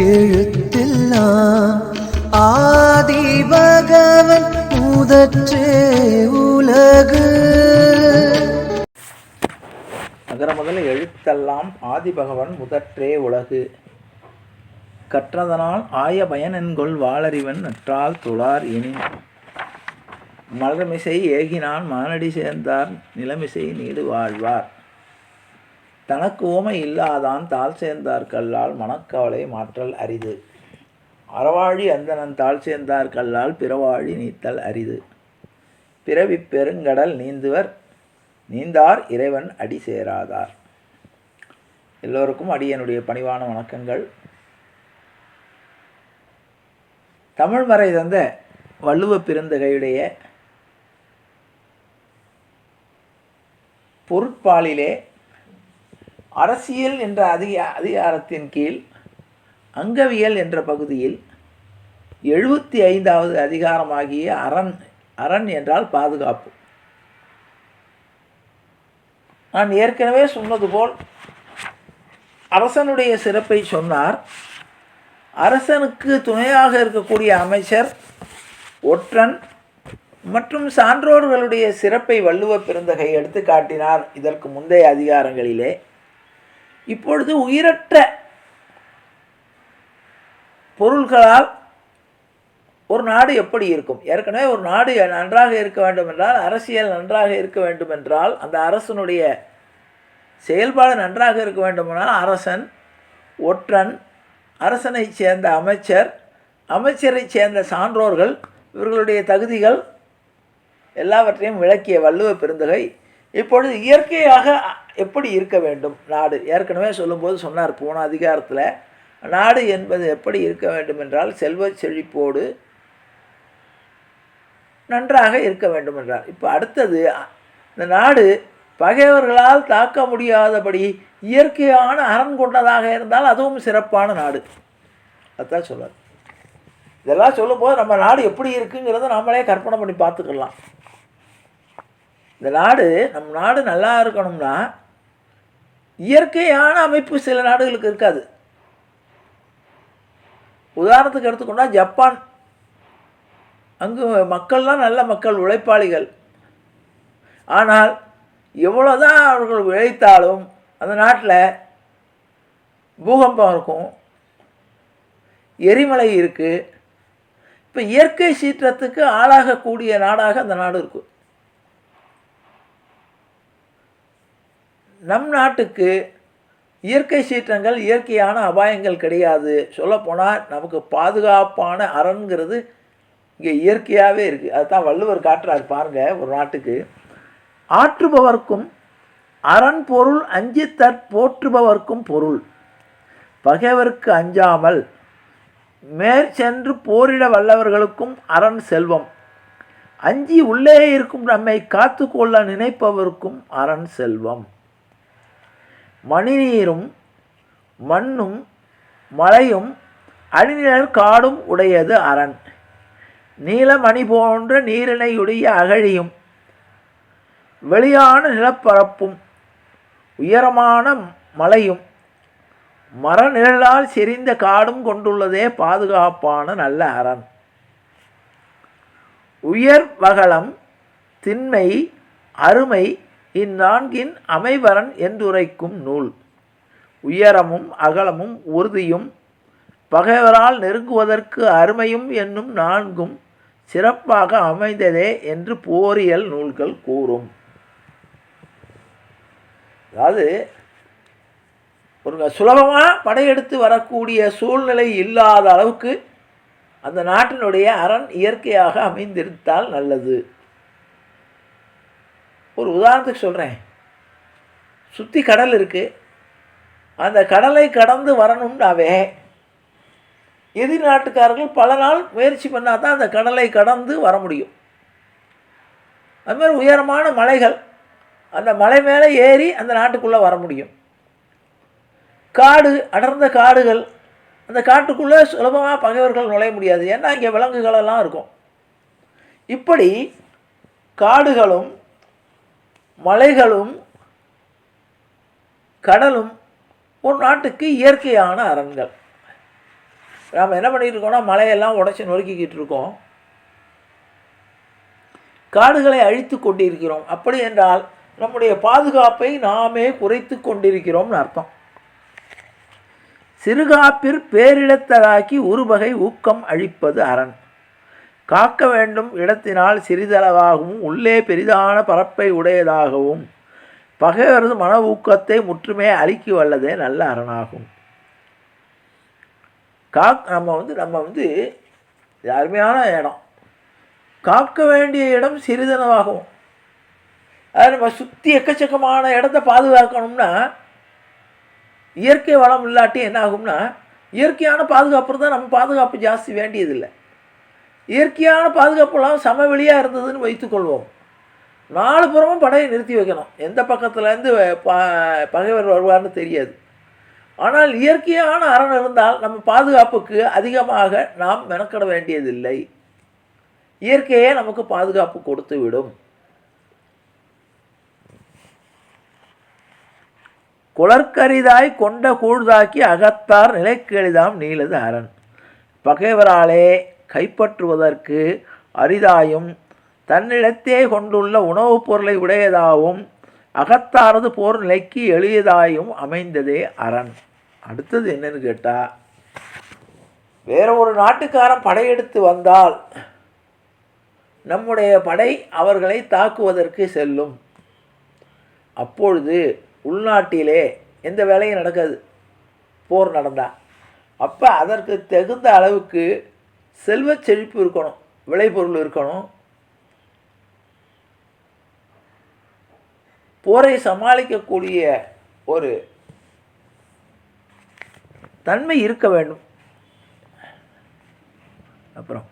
எழுத்தெல்லாம் ஆதி பகவன் முதற்றே உலகு. அகர முதல்ல எழுத்தெல்லாம் ஆதிபகவன் முதற்றே உலகு. கற்றதனால் ஆய பயனென்கொள் வாளறிவன் நற்றால் துளார் எனின் மலர்மிசை ஏகினான் மானடி சேர்ந்தார் நிலமிசை நீடு வாழ்வார். தனக்கு ஓமை இல்லாதான் தாழ் சேர்ந்தார் கல்லால் மனக்கவலை மாற்றல் அரிது. அறவாழி அந்தனன் தாழ் சேர்ந்தார் கல்லால் பிறவாழி நீத்தல் அரிது. பிறவி பெருங்கடல் நீந்துவர் நீந்தார் இறைவன் அடி சேராதார். எல்லோருக்கும் அடியனுடைய பணிவான வணக்கங்கள். தமிழ் மறை தந்த வள்ளுவ பெருந்தகையுடைய பொருட்பாலிலே அரசியல் என்ற அதிக அதிகாரத்தின் கீழ் அங்கவியல் என்ற பகுதியில் எழுபத்தி ஐந்தாவது அதிகாரமாகிய அரண் அரண் என்றால் பாதுகாப்பு. நான் ஏற்கனவே சொன்னது போல் அரசனுடைய சிறப்பை சொன்னார். அரசனுக்கு துணையாக இருக்கக்கூடிய அமைச்சர் ஒற்றன் மற்றும் சான்றோர்களுடைய சிறப்பை வள்ளுவ பெருந்தகை எடுத்து காட்டினார் இதற்கு முந்தைய அதிகாரங்களிலே இப்பொழுது உயிரற்ற பொருள்களால் ஒரு நாடு எப்படி இருக்கும்? ஏற்கனவே ஒரு நாடு நன்றாக இருக்க வேண்டும் என்றால் அரசியல் நன்றாக இருக்க வேண்டும் என்றால் அந்த அரசனுடைய செயல்பாடு நன்றாக இருக்க வேண்டுமானால் அரசன் ஒற்றன் அரசனை சேர்ந்த அமைச்சர் அமைச்சரை சேர்ந்த சான்றோர்கள் இவர்களுடைய தகுதிகள் எல்லாவற்றையும் விளக்கிய வள்ளுவ பெருந்தகை இப்பொழுது இயற்கையாக எப்படி இருக்க வேண்டும்? நாடு. ஏற்கனவே சொல்லும்போது சொன்னார் போன அதிகாரத்தில் நாடு என்பது எப்படி இருக்க வேண்டும் என்றால் செல்வ செழிப்போடு நன்றாக இருக்க வேண்டும் என்றார் இப்போ அடுத்தது இந்த நாடு பகைவர்களால் தாக்க முடியாதபடி இயற்கையான அரண் கொண்டதாக இருந்தால் அதுவும் சிறப்பான நாடு. அதான் சொல்லுவார் இதெல்லாம் சொல்லும்போது நம்ம நாடு எப்படி இருக்குங்கிறத நம்மளே கற்பனை பண்ணி பார்த்துக்கலாம். இந்த நாடு நம் நாடு நல்லா இருக்கணும்னா இயற்கையான அமைப்பு சில நாடுகளுக்கு இருக்காது. உதாரணத்துக்கு எடுத்துக்கொண்டால் ஜப்பான். அங்கு மக்கள்லாம் நல்ல மக்கள் உழைப்பாளிகள். ஆனால் எவ்வளோதான் அவர்கள் உழைத்தாலும் அந்த நாட்டில் பூகம்பம் இருக்கும் எரிமலை இருக்குது இப்போ இயற்கை சீற்றத்துக்கு ஆளாகக்கூடிய நாடாக அந்த நாடு இருக்கும் நம் நாட்டுக்கு இயற்கை சீற்றங்கள் இயற்கையான அபாயங்கள் கிடையாது. சொல்லப்போனால் நமக்கு பாதுகாப்பான அரண்கிறது இங்கே இயற்கையாகவே இருக்குது அதுதான் வள்ளுவர் காட்டுறாரு பாருங்கள் ஒரு நாட்டுக்கு. ஆற்றுபவர்க்கும் அரண் பொருள் அஞ்சி போற்றுபவர்க்கும் பொருள். பகைவருக்கு அஞ்சாமல் மேற்சென்று போரிட வல்லவர்களுக்கும் அரண் செல்வம். அஞ்சி உள்ளே இருக்கும் நம்மை காத்து கொள்ள நினைப்பவருக்கும் அரண் செல்வம். மணிநீரும் மண்ணும் மலையும் அணிநிழல் காடும் உடையது அரண். நீலமணி போன்ற நீரினையுடைய அகழியும் வெளியான நிலப்பரப்பும் உயரமான மலையும் மரநிழலால் செறிந்த காடும் கொண்டுள்ளதே பாதுகாப்பான நல்ல அரண். உயர் வகலம் திண்மை அருமை இந்நான்கின் அமைவரன் என்றுரைக்கும் நூல். உயரமும் அகலமும் உறுதியும் பகைவரால் நெருங்குவதற்கு அருமையும் என்னும் நான்கும் சிறப்பாக அமைந்ததே என்று போரியல் நூல்கள் கூறும். அதாவது ஒரு சுலபமாக படையெடுத்து வரக்கூடிய சூழ்நிலை இல்லாத அளவுக்கு அந்த நாட்டினுடைய அரண் இயற்கையாக அமைந்திருந்தால் நல்லது. ஒரு உதாரணத்துக்கு சொல்கிறேன் சுற்றி கடல் இருக்குது அந்த கடலை கடந்து வரணும்னாவே எதிர்நாட்டுக்காரர்கள் பல நாள் முயற்சி பண்ணால் தான் அந்த கடலை கடந்து வர முடியும். அதுமாதிரி உயரமான மலைகள் அந்த மலை மேலே ஏறி அந்த நாட்டுக்குள்ளே வர முடியும். காடு அடர்ந்த காடுகள் அந்த காட்டுக்குள்ளே சுலபமாக பகைவர்கள் நுழைய முடியாது. ஏன்னா இங்கே விலங்குகளெல்லாம் இருக்கும். இப்படி காடுகளும் மலைகளும் கடலும் ஒரு நாட்டுக்கு இயற்கையான அரண்கள். நாம் என்ன பண்ணிகிட்டு இருக்கோம்னா மலையெல்லாம் உடச்சி நொறுக்கிக்கிட்டு இருக்கோம் காடுகளை அழித்து கொண்டிருக்கிறோம். அப்படி என்றால் நம்முடைய பாதுகாப்பை நாமே குறைத்து கொண்டிருக்கிறோம்னு அர்த்தம். சிறுகாப்பிற் பேரிடத்தராக்கி உருவகை ஊக்கம் அழிப்பது அரண். காக்க வேண்டும் இடத்தினால் சிறிதளவாகவும் உள்ளே பெரிதான பரப்பை உடையதாகவும். பகைவரது மன ஊக்கத்தை முற்றுமே அழிக்கி வல்லதே நல்ல அரணாகும். காக் நம்ம வந்து நம்ம வந்து அருமையான இடம். காக்க வேண்டிய இடம் சிறிதனவாகும் அது நம்ம சுற்றி எக்கச்சக்கமான இடத்த பாதுகாக்கணும்னா இயற்கை வளம் இல்லாட்டி என்ன ஆகும்னா இயற்கையான பாதுகாப்பு தான் நம்ம பாதுகாப்பு ஜாஸ்தி வேண்டியதில்லை. இயற்கையான பாதுகாப்புலாம் சமவெளியாக இருந்ததுன்னு வைத்துக்கொள்வோம் நாலு புறமும் படையை நிறுத்தி வைக்கணும். எந்த பக்கத்துலேருந்து ப பகைவர் வருவார்னு தெரியாது. ஆனால் இயற்கையான அரண் இருந்தால் நம்ம பாதுகாப்புக்கு அதிகமாக நாம் மெனக்கட வேண்டியதில்லை. இயற்கையே நமக்கு பாதுகாப்பு கொடுத்து விடும். குளற்கரிதாய் கொண்ட கூழ்தாக்கி அகத்தார் நிலைக்கெளிதாம் நீளது அரண். பகைவராலே கைப்பற்றுவதற்கு அரிதாயும் தன்னிடத்தே கொண்டுள்ள உணவுப் பொருளை உடையதாகவும் அகத்தாரது போர் நிலைக்கு எளியதாயும் அமைந்ததே அரண். அடுத்தது என்னன்னு கேட்டால் வேற ஒரு நாட்டுக்காரன் படையெடுத்து வந்தால் நம்முடைய படை அவர்களை தாக்குவதற்கு செல்லும். அப்பொழுது உள்நாட்டிலே எந்த வேலையும் நடக்காது. போர் நடந்தா. அப்போ அதற்கு தகுந்த அளவுக்கு செல்வ செழிப்பு இருக்கணும் விளைபொருள் இருக்கணும். போரை சமாளிக்கக்கூடிய ஒரு தன்மை இருக்க வேண்டும். அப்புறம்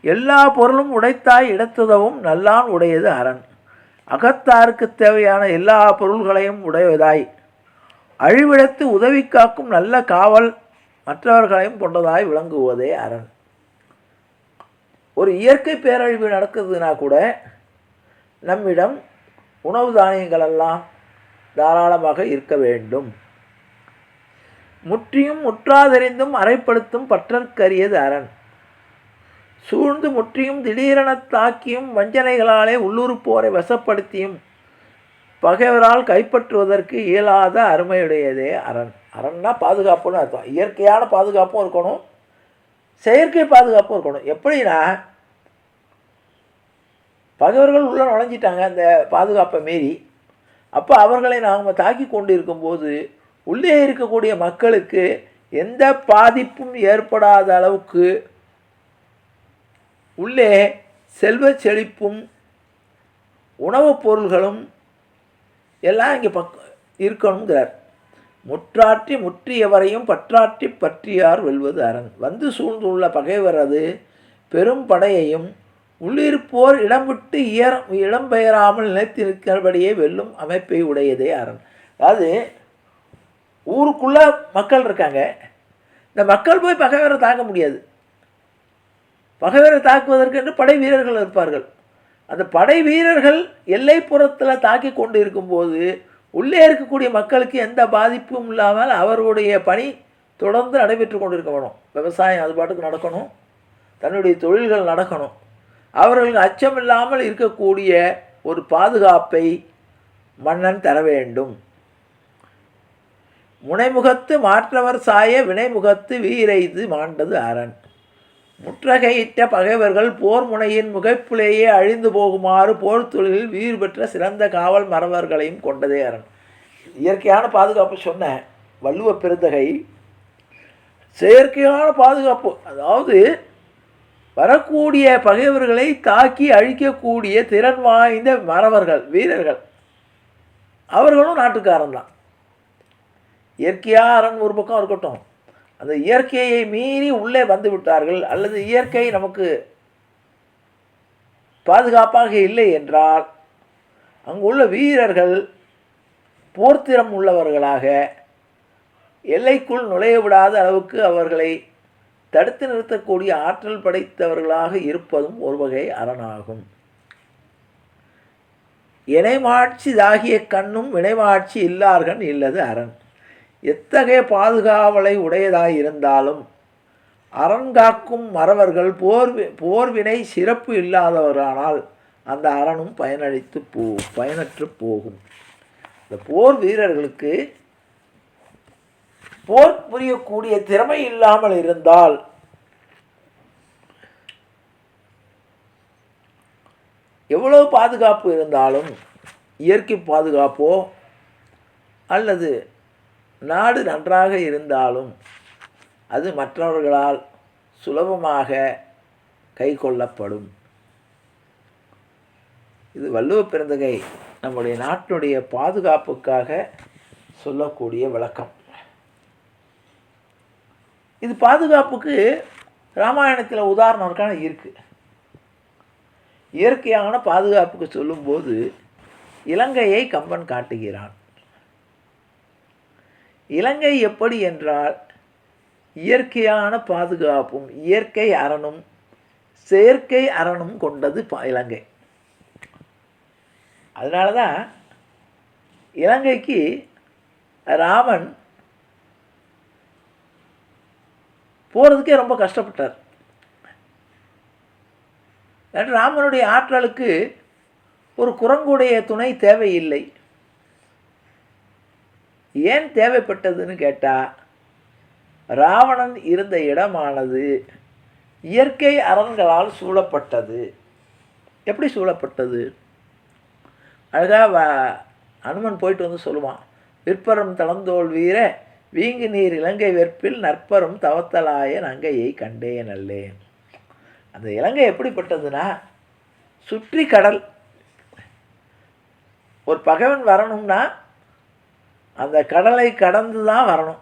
எல்லா பொருளும் உடைத்தாய் இடத்துதவும் நல்லான் உடையது அரண். அகத்தாருக்கு தேவையான எல்லா பொருள்களையும் உடையதாய். அழிவிடத்து உதவி காக்கும் நல்ல காவல் மற்றவர்களையும் கொண்டதாய் விளங்குவதே அரண். ஒரு இயற்கை பேரழிவு நடக்குதுன்னா கூட நம்மிடம் உணவு தானியங்களெல்லாம் தாராளமாக இருக்க வேண்டும். முற்றியும் முற்றாதெறிந்தும் அறைப்படுத்தும் பற்றற்கரியது அரண். சூழ்ந்து முற்றியும் திடீரென தாக்கியும் வஞ்சனைகளாலே உள்ளூர் போரை வசப்படுத்தியும் பகைவரால் கைப்பற்றுவதற்கு இயலாத அருமையுடையதே அரண். அரண்னா பாதுகாப்புன்னு அர்த்தம். இயற்கையான பாதுகாப்பும் இருக்கணும். செயற்கை பாதுகாப்பும் இருக்கணும். எப்படின்னா பகைவர்கள் உள்ளே நுழைஞ்சிட்டாங்க அந்த பாதுகாப்பை மீறி. அப்போ அவர்களை நாம் தாக்கி கொண்டு இருக்கும்போது உள்ளே இருக்கக்கூடிய மக்களுக்கு எந்த பாதிப்பும் ஏற்படாத அளவுக்கு உள்ளே செல்வச் செழிப்பும் உணவுப் பொருள்களும் எல்லாம் இங்கே பக் இருக்கணுங்கிறார். முற்றாற்றி முற்றியவரையும் பற்றாற்றி பற்றியார் வெல்வது அரண். வந்து சூழ்ந்துள்ள பகைவரது பெரும் படையையும் உள்ளிருப்போர் இடம் விட்டு இயர் இடம்பெயராமல் நிலைத்திருக்கிறபடியே வெல்லும் அமைப்பை உடையதே அரண். அதாவது ஊருக்குள்ளே மக்கள் இருக்காங்க. இந்த மக்கள் போய் பகைவரை தாக்க முடியாது. பகைவரை தாக்குவதற்கென்று படை வீரர்கள் இருப்பார்கள். அந்த படை வீரர்கள் எல்லைப்புறத்தில் தாக்கி கொண்டு இருக்கும்போது உள்ளே இருக்கக்கூடிய மக்களுக்கு எந்த பாதிப்பும் இல்லாமல் அவர்களுடைய பணி தொடர்ந்து நடைபெற்று கொண்டு இருக்க வேணும். விவசாயம் அது பாட்டுக்கு நடக்கணும். தன்னுடைய தொழில்கள் நடக்கணும். அவர்களுக்கு அச்சம் இல்லாமல் இருக்கக்கூடிய ஒரு பாதுகாப்பை மன்னன் தர வேண்டும். முனைமுகத்து மாற்றவர் சாய வினைமுகத்து வீரைது மாண்டது அரண். முற்றகையிட்ட பகைவர்கள் போர் முனையின் முகைப்புலேயே அழிந்து போகுமாறு போர் தொழிலில் வீறு பெற்ற சிறந்த காவல் மறவர்களையும் கொண்டதே அரண். இயற்கையான பாதுகாப்பு சொன்ன வள்ளுவ பெருந்தகை செயற்கையான பாதுகாப்பு அதாவது வரக்கூடிய பகைவர்களை தாக்கி அழிக்கக்கூடிய திறன் வாய்ந்த மறவர்கள் வீரர்கள். அவர்களும் நாட்டுக்காரன் தான் இயற்கையாக அரண் ஒரு பக்கம் இருக்கட்டும். அந்த இயற்கையை மீறி உள்ளே வந்து விட்டார்கள் அல்லது இயற்கை நமக்கு பாதுகாப்பாக இல்லை என்றால் அங்குள்ள வீரர்கள் போர்த்திறம் உள்ளவர்களாக எல்லைக்குள் நுழைய விடாத அளவுக்கு அவர்களை தடுத்து நிறுத்தக்கூடிய ஆற்றல் படைத்தவர்களாக இருப்பதும் ஒரு வகை அரணாகும். இணைமாட்சி தாகிய கண்ணும் வினைமாட்சி இல்லார்கண் இல்லது அரண். எத்தகைய பாதுகாவலை உடையதாயிருந்தாலும் அறங்காக்கும் மறவர்கள் போர் போர்வினை சிறப்பு இல்லாதவரானால் அந்த அரணும் பயனளித்து போ பயனற்று போகும். இந்த போர் வீரர்களுக்கு போர் புரியக்கூடிய திறமை இல்லாமல் இருந்தால் எவ்வளவு பாதுகாப்பு இருந்தாலும் இயற்கை பாதுகாப்போ அல்லது நாடு நன்றாக இருந்தாலும் அது மற்றவர்களால் சுலபமாக கை கொள்ளப்படும் இது வள்ளுவ பிறந்தகை நம்முடைய நாட்டினுடைய பாதுகாப்புக்காக சொல்லக்கூடிய விளக்கம். இது பாதுகாப்புக்கு ராமாயணத்தில் உதாரணம் இருக்கான இருக்குது இயற்கையான பாதுகாப்புக்கு சொல்லும்போது இலங்கையை கம்பன் காட்டுகிறான். இலங்கை எப்படி என்றால் இயற்கையான பாதுகாப்பும் இயற்கை அரணும் செயற்கை அரணும் கொண்டது பா இலங்கை. அதனால தான் இலங்கைக்கு ராமன் போகிறதுக்கே ரொம்ப கஷ்டப்பட்டார். ராமனுடைய ஆற்றலுக்கு ஒரு குரங்குடைய துணை தேவையில்லை. ஏன் தேவைப்பட்டதுன்னு கேட்டால் ராவணன் இருந்த இடமானது இயற்கை அரண்களால் சூழப்பட்டது. எப்படி சூழப்பட்டது? அழகாக வ அனுமன் போயிட்டு வந்து சொல்லுவான் விற்பரம் தளந்தோல் வீர வீங்கு நீர் இலங்கை வெற்பில் நற்பரும் தவத்தலாய நங்கையை கண்டேன் அல்லேன். அந்த இலங்கை எப்படிப்பட்டதுன்னா சுற்றி கடல் ஒரு பகைவன் வரணும்னா அந்த கடலை கடந்து தான் வரணும்.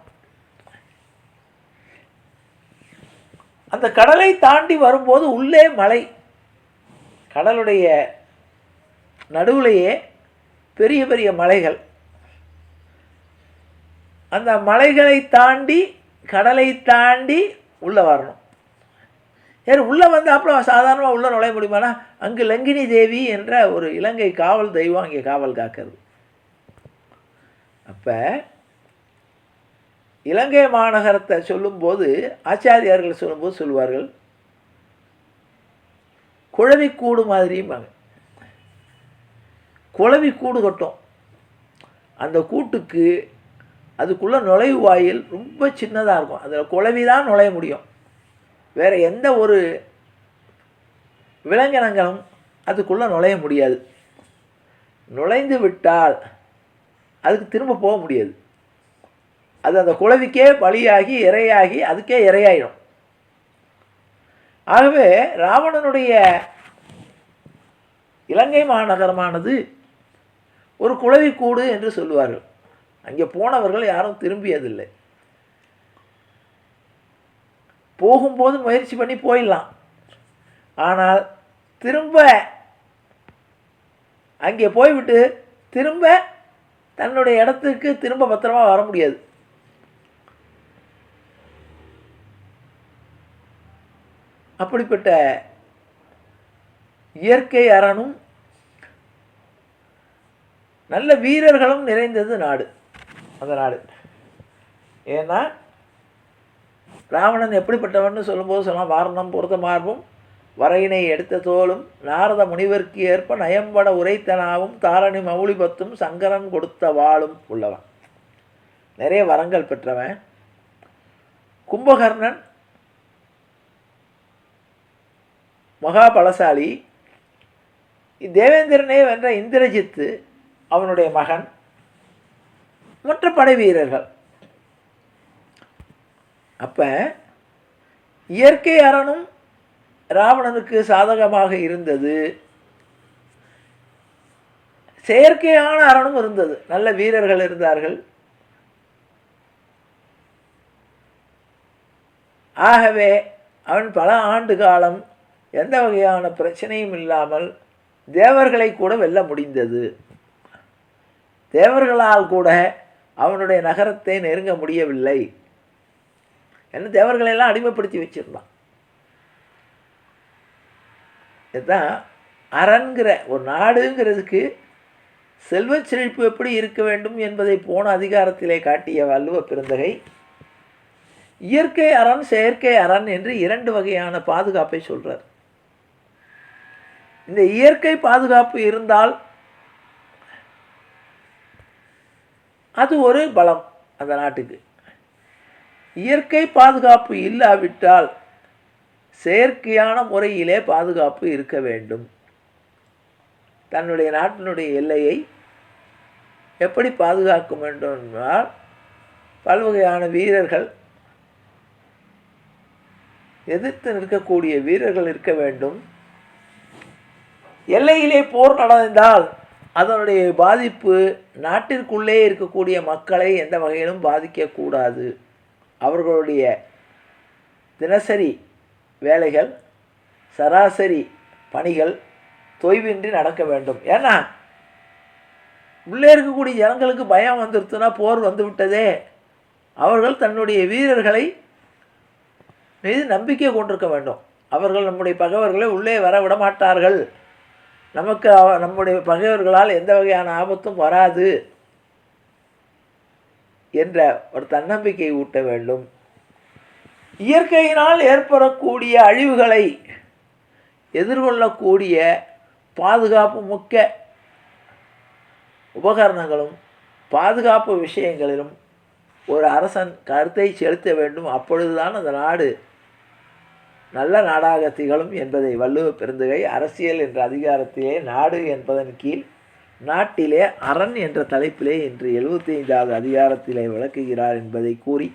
அந்த கடலை தாண்டி வரும்போது உள்ளே மலை. கடலுடைய நடுவுலையே பெரிய பெரிய மலைகள். அந்த மலைகளை தாண்டி கடலை தாண்டி உள்ளே வரணும். சரி உள்ளே வந்து அப்புறம் சாதாரணமாக உள்ளே நுழைய முடியுமானா அங்கு லங்கினி தேவி என்ற ஒரு இலங்கை காவல் தெய்வம் அங்கே காவல் காக்கிறது. அப்போ இலங்கை மாநகரத்தை சொல்லும்போது ஆச்சாரியார்கள் சொல்லும்போது சொல்லுவார்கள் குழவி கூடு மாதிரியும்பாங்க குழவி கூடு கட்டும். அந்த கூட்டுக்கு அதுக்குள்ளே நுழைவு வாயில் ரொம்ப சின்னதாக இருக்கும். அதில் குழவி தான் நுழைய முடியும். வேறு எந்த ஒரு விலங்கினங்களும் அதுக்குள்ளே நுழைய முடியாது. நுழைந்து விட்டால் அதுக்கு திரும்ப போக முடியாது. அது அந்த குழவிக்கே பலியாகி இரையாகி அதுக்கே இரையாயிடும். ஆகவே ராவணனுடைய இலங்கை மாநகரமானது ஒரு குழவி கூடு என்று சொல்லுவார்கள். அங்கே போனவர்கள் யாரும் திரும்பியதில்லை. போகும்போது முயற்சி பண்ணி போயிடலாம். ஆனால் திரும்ப அங்கே போய்விட்டு திரும்ப தன்னுடைய இடத்துக்கு திரும்ப பத்திரமா வர முடியாது. அப்படிப்பட்ட இயற்கை அரணும் நல்ல வீரர்களும் நிறைந்தது நாடு அந்த நாடு. ஏன்னா ராவணன் எப்படிப்பட்டவன் சொல்லும்போது சொல்லலாம் வாரணம் பொறுத்த மார்பும் வரையினை எடுத்த தோளும் நாரத முனிவர்க்கு ஏற்ப நயம்பட உரைத்தனாவும் தாரணி மௌலிபத்தும் சங்கரன் கொடுத்த வாளும் உள்ளவன். நிறைய வரங்கள் பெற்றவன். கும்பகர்ணன் மகாபலசாலி. தேவேந்திரனே வென்ற இந்திரஜித்து அவனுடைய மகன். மற்ற படை வீரர்கள். அப்போ இயற்கை அரணும் ராவணனுக்கு சாதகமாக இருந்தது. செயற்கையான அரணும் இருந்தது. நல்ல வீரர்கள் இருந்தார்கள். ஆகவே அவன் பல ஆண்டு காலம் எந்த வகையான பிரச்சனையும் இல்லாமல் தேவர்களை கூட வெல்ல முடிந்தது. தேவர்களால் கூட அவனுடைய நகரத்தை நெருங்க முடியவில்லை. என்ன தேவர்களை எல்லாம் அடிமைப்படுத்தி வச்சிருந்தான். இதுதான் அரண்கிற ஒரு நாடுங்கிறதுக்கு செல்வச் செழிப்பு எப்படி இருக்க வேண்டும் என்பதை போன அதிகாரத்திலே காட்டிய வள்ளுவ பெருந்தகை இயற்கை அரண் செயற்கை அரண் என்று இரண்டு வகையான பாதுகாப்பை சொல்கிறார் இந்த இயற்கை பாதுகாப்பு இருந்தால் அது ஒரு பலம் அந்த நாட்டுக்கு. இயற்கை பாதுகாப்பு இல்லாவிட்டால் செயற்கையான முறையிலே பாதுகாப்பு இருக்க வேண்டும். தன்னுடைய நாட்டினுடைய எல்லையை எப்படி பாதுகாக்க வேண்டும் என்றால் பல்வகையான வீரர்கள் எதிர்த்து நிற்கக்கூடிய வீரர்கள் இருக்க வேண்டும். எல்லையிலே போர் நடந்தால் அதனுடைய பாதிப்பு நாட்டிற்குள்ளே இருக்கக்கூடிய மக்களை எந்த வகையிலும் பாதிக்கக்கூடாது. அவர்களுடைய தினசரி வேலைகள் சராசரி பணிகள் தொய்வின்றி நடக்க வேண்டும். ஏன்னா உள்ளே இருக்கக்கூடிய ஜனங்களுக்கு பயம் வந்துருச்சுன்னா போர் வந்துவிட்டதே அவர்கள் தன்னுடைய வீரர்களை மீது நம்பிக்கை கொண்டிருக்க வேண்டும். அவர்கள் நம்முடைய பகைவர்களை உள்ளே வர விட மாட்டார்கள் நமக்கு அவ- நம்முடைய பகைவர்களால் எந்த வகையான ஆபத்தும் வராது என்ற ஒரு தன்னம்பிக்கை ஊட்ட வேண்டும். இயற்கையினால் ஏற்படக்கூடிய அழிவுகளை எதிர்கொள்ளக்கூடிய பாதுகாப்பு முக்க உபகரணங்களும் பாதுகாப்பு விஷயங்களிலும் ஒரு அரசன் கருத்தை செலுத்த வேண்டும். அப்பொழுதுதான் அந்த நாடு நல்ல நாடாக திகழும் என்பதை வள்ளுவ பெருந்தகை அரசியல் என்ற அதிகாரத்திலே நாடு என்பதன் கீழ் நாட்டிலே அரண் என்ற தலைப்பிலே இன்று எழுபத்தி ஐந்தாவது அதிகாரத்திலே விளக்குகிறார் என்பதை கூறி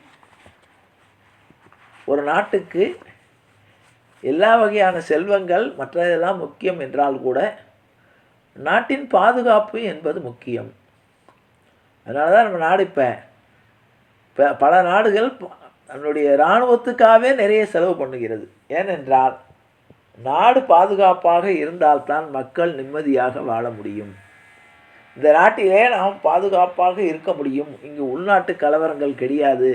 ஒரு நாட்டுக்கு எல்லா வகையான செல்வங்கள் மற்றதெல்லாம் முக்கியம் என்றால் கூட நாட்டின் பாதுகாப்பு என்பது முக்கியம். அதனால தான் நம்ம நாடு இப்போ இப்போ பல நாடுகள் நம்மளுடைய இராணுவத்துக்காகவே நிறைய செலவு பண்ணுகிறது. ஏனென்றால் நாடு பாதுகாப்பாக இருந்தால்தான் மக்கள் நிம்மதியாக வாழ முடியும். இந்த நாட்டிலே நாம் பாதுகாப்பாக இருக்க முடியும். இங்கு உள்நாட்டு கலவரங்கள் கிடையாது.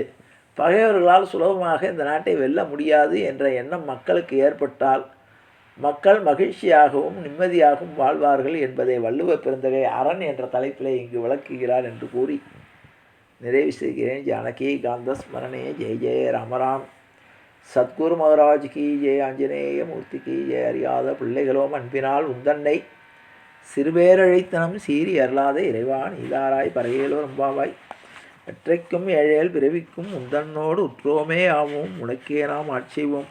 பகைவர்களால் சுலபமாக இந்த நாட்டை வெல்ல முடியாது என்ற எண்ணம் மக்களுக்கு ஏற்பட்டால் மக்கள் மகிழ்ச்சியாகவும் நிம்மதியாகவும் வாழ்வார்கள் என்பதை வள்ளுவ பெருந்தகை அரண் என்ற தலைப்பிலே இங்கு விளக்குகிறார் என்று கூறி நிறைவு செய்கிறேன். ஜானகி காந்த ஸ்மரணே. ஜெய ஜெய ராமராம். சத்குரு மகராஜ் கி ஜெய. ஆஞ்சநேய மூர்த்தி கி ஜெய. அறியாத பிள்ளைகளோம் அன்பினால் உந்தன்னை சிறுபேரழைத்தனம் சீறி அருளாத இறைவான் இதாராய் பறையேலோ ரொம்பாவாய் அற்றைக்கும் ஏழேல் பிறவிக்கும் உந்தன்னோடு உற்றோமே ஆவோம். உனக்கே நாம் ஆட்சிவோம்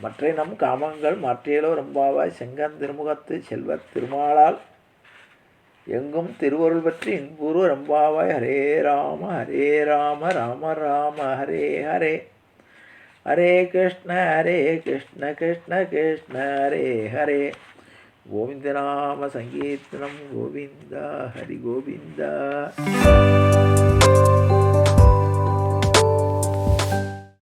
மற்றை நம் காமங்கள் மாற்றியலோ ரம்பாவாய். செங்கன் திருமுகத்து செல்வத் திருமாலால் எங்கும் திருவருள் பற்றி இன்புரு ரம்பாவாய். ஹரே ராம ஹரே ராம ராம ராம ஹரே ஹரே. ஹரே கிருஷ்ண ஹரே கிருஷ்ண கிருஷ்ண கிருஷ்ண ஹரே ஹரே. கோவிந்த நாம சங்கீர்த்தனம் கோவிந்தா ஹரி கோவிந்தா